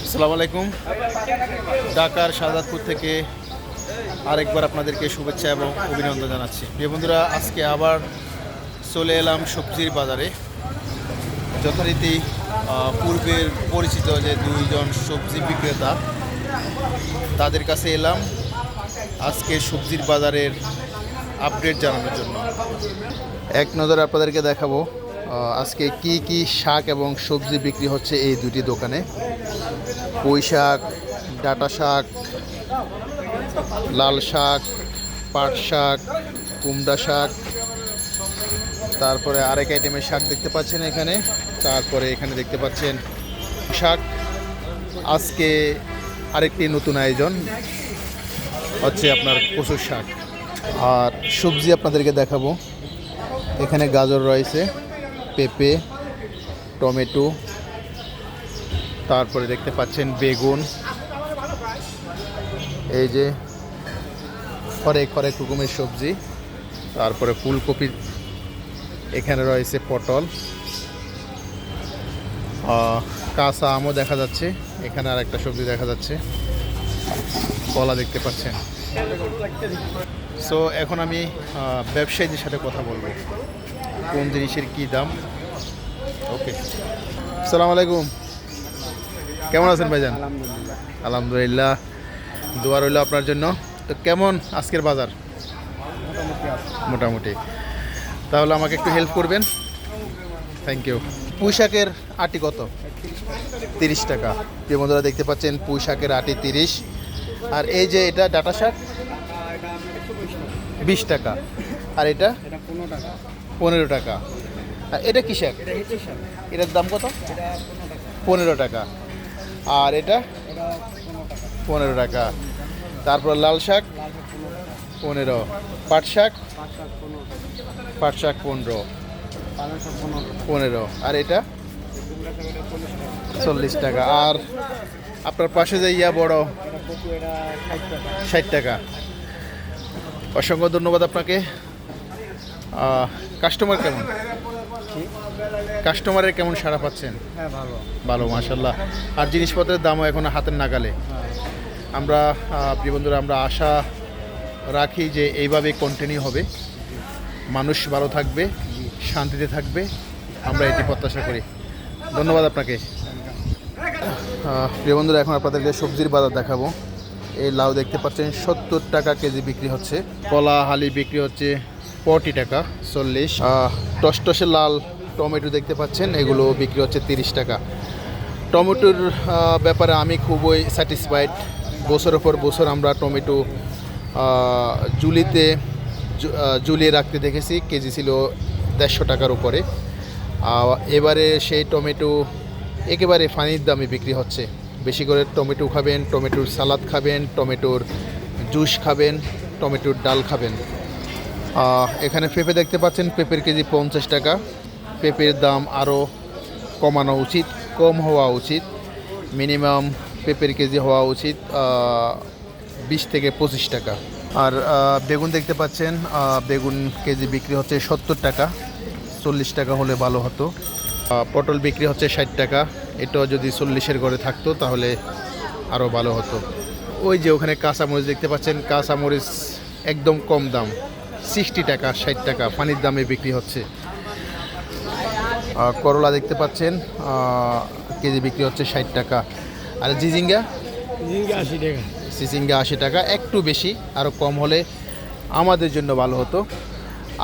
আসসালামু আলাইকুম। ঢাকার শাহজাদপুর থেকে আরেকবার আপনাদেরকে শুভেচ্ছা এবং অভিনন্দন জানাচ্ছি। প্রিয় বন্ধুরা, আজকে আবার চলে এলাম সবজির বাজারে। যথারীতি পূর্বের পরিচিত যে দুইজন সবজি বিক্রেতা, তাদের কাছে এলাম আজকে সবজির বাজারের আপডেট জানানোর জন্য। এক নজরে আপনাদেরকে দেখাবো। আজকে কি কি শাক এবং সবজি বিক্রি হচ্ছে এই দুটি দোকানে? পুঁই শাক, ডাটা শাক, লাল শাক, পাট শাক, কুমড়া শাক, তারপরে আরেক আইটেমের শাক দেখতে পাচ্ছেন এখানে। তারপরে এখানে দেখতে পাচ্ছেন শাক। আজকে আরেকটি নতুন আয়োজন হচ্ছে আপনার কচুর শাক। আর সবজি আপনাদেরকে দেখাবো। এখানে গাজর রয়েছে। পেঁপে, টমেটো, তারপরে দেখতে পাচ্ছেন বেগুন। এই যে হরেক হরেক রকমের সবজি, তারপরে ফুলকপি, এখানে রয়েছে পটল। কাঁচা আমও দেখা যাচ্ছে, এখানে আর একটা সবজি দেখা যাচ্ছে। কলা দেখতে পাচ্ছেন। সো এখন আমি ব্যবসায়ীদের সাথে কথা বলব। কোন জিনিসের কি দাম? ওকে। সালাম আলাইকুম। কেমন আছেন ভাইজান? আলহামদুলিল্লাহ। আলহামদুলিল্লাহ। দোয়া রইল আপনার জন্য। তো কেমন আজকের বাজার? মোটামুটি তাহলে আমাকে একটু হেল্প করবেন। থ্যাংক ইউ পুঁই শাকের আটি কত? তিরিশ টাকা। প্রিয় বন্ধুরা দেখতে পাচ্ছেন পুঁই শাকের আটি তিরিশ। আর এই যে এটা ডাটা শাক? বিশ টাকা। আর এটা? এটা পনেরো টাকা। পনেরো টাকা। আর এটা কি শাক? এটার দাম কত? পনেরো টাকা। আর এটা? পনেরো টাকা। তারপর লাল শাক? পনেরো পাট শাক? পাট শাক পনেরো পনেরো। আর এটা? চল্লিশ টাকা। আর আপনার পাশে যে ইয়া বড় ষাট টাকা। অসংখ্য ধন্যবাদ আপনাকে। কাস্টমার কেমন? কাস্টমারের কেমন সাড়া পাচ্ছেন? হ্যাঁ ভালো। ভালো মাসাল্লাহ আর জিনিসপত্রের দামও এখন হাতের নাগালে। হ্যাঁ। আমরা প্রিয় বন্ধুরা আমরা আশা রাখি যে এইভাবে কন্টিনিউ হবে। মানুষ ভালো থাকবে শান্তিতে থাকবে। আমরা এটি প্রত্যাশা করি। ধন্যবাদ আপনাকে। প্রিয় বন্ধুরা এখন আপনাদেরকে সবজির বাজার দেখাবো। এই লাউ দেখতে পাচ্ছেন সত্তর টাকা কেজি বিক্রি হচ্ছে। কলা হালি বিক্রি হচ্ছে। ফর্টি টাকা চল্লিশ। টসটসে লাল টমেটো দেখতে পাচ্ছেন এগুলো বিক্রি হচ্ছে তিরিশ টাকা। টমেটোর ব্যাপারে আমি খুবই স্যাটিসফাইড বছরের পর বছর আমরা টমেটো জুলিতে জু- আহ, ঝুলিয়ে রাখতে দেখেছি কেজি ছিল দেড়শো টাকার উপরে। এবারে সেই টমেটো একেবারে ফানির দামে বিক্রি হচ্ছে। বেশি করে টমেটো খাবেন টমেটোর সালাদ খাবেন টমেটোর জুস খাবেন টমেটোর ডাল খাবেন। এখানে পেঁপে দেখতে পাচ্ছেন, পেঁপের কেজি পঞ্চাশ টাকা। পেঁপের দাম আরও কমানো উচিত, কম হওয়া উচিত। মিনিমাম পেঁপের কেজি হওয়া উচিত বিশ থেকে পঁচিশ টাকা। আর বেগুন দেখতে পাচ্ছেন বেগুন কেজি বিক্রি হচ্ছে সত্তর টাকা। চল্লিশ টাকা হলে ভালো হতো। পটল বিক্রি হচ্ছে ষাট টাকা। এটাও যদি চল্লিশের ঘরে থাকতো, তাহলে আরও ভালো হতো। ওই যে ওখানে কাঁচামরিচ দেখতে পাচ্ছেন, কাঁচামরিচ একদম কম দাম। সিক্সটি টাকা ষাট টাকা পানির দামে বিক্রি হচ্ছে। করলা দেখতে পাচ্ছেন কেজি বিক্রি হচ্ছে ষাট টাকা। আর জিজিঙ্গা? আশি টাকা। সিজিঙ্গা আশি টাকা একটু বেশি আরও কম হলে আমাদের জন্য ভালো হতো।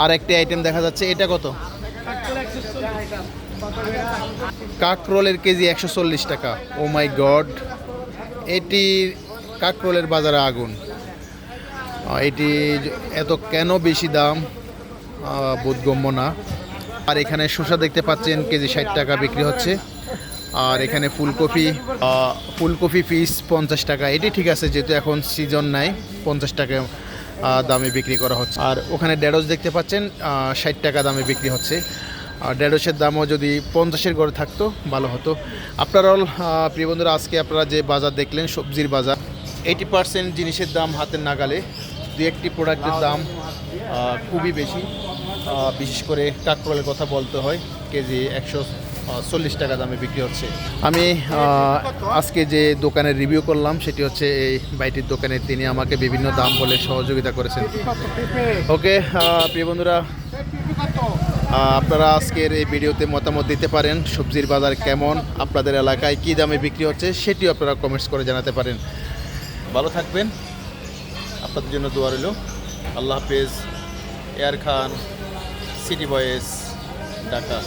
আর একটি আইটেম দেখা যাচ্ছে এটা কত? কাকরোলের কেজি একশো চল্লিশ টাকা। ও মাই গড এটি কাকরোলের বাজারে আগুন। এটি এত কেন বেশি দাম? বোধগম্য না। আর এখানে শসা দেখতে পাচ্ছেন কেজি ষাট টাকা বিক্রি হচ্ছে। আর এখানে ফুলকপি ফুলকপি পিস পঞ্চাশ টাকা। এটি ঠিক আছে যেহেতু এখন সিজন নাই পঞ্চাশ টাকা দামে বিক্রি করা হচ্ছে। আর ওখানে ঢেঁড়স দেখতে পাচ্ছেন ষাট টাকা দামে বিক্রি হচ্ছে। আর ঢেঁড়সের দামও যদি পঞ্চাশের ঘরে থাকতো ভালো হতো। all, আহ, প্রিয় বন্ধুরা আজকে আপনারা যে বাজার দেখলেন সবজির বাজার এইটি পার্সেন্ট জিনিসের দাম হাতের নাগালে। দু একটি প্রোডাক্টের দাম খুবই বেশি। বিশেষ করে কাকরোলের কথা বলতে হয়, কেজি একশো চল্লিশ টাকা দামে বিক্রি হচ্ছে। আমি আজকে যে দোকানের রিভিউ করলাম, সেটি হচ্ছে এই বাইটির দোকানে তিনি আমাকে বিভিন্ন দাম বলে সহযোগিতা করেছেন। ওকে প্রিয় বন্ধুরা আপনারা আজকের এই ভিডিওতে মতামত দিতে পারেন, সবজির বাজার কেমন, আপনাদের এলাকায় কী দামে বিক্রি হচ্ছে, সেটিও আপনারা কমেন্টস করে জানাতে পারেন। ভালো থাকবেন। আপনাদের জন্য দোয়া রইল। আল্লাহ হাফেজ এয়ার খান সিটি বয়েস ঢাকা।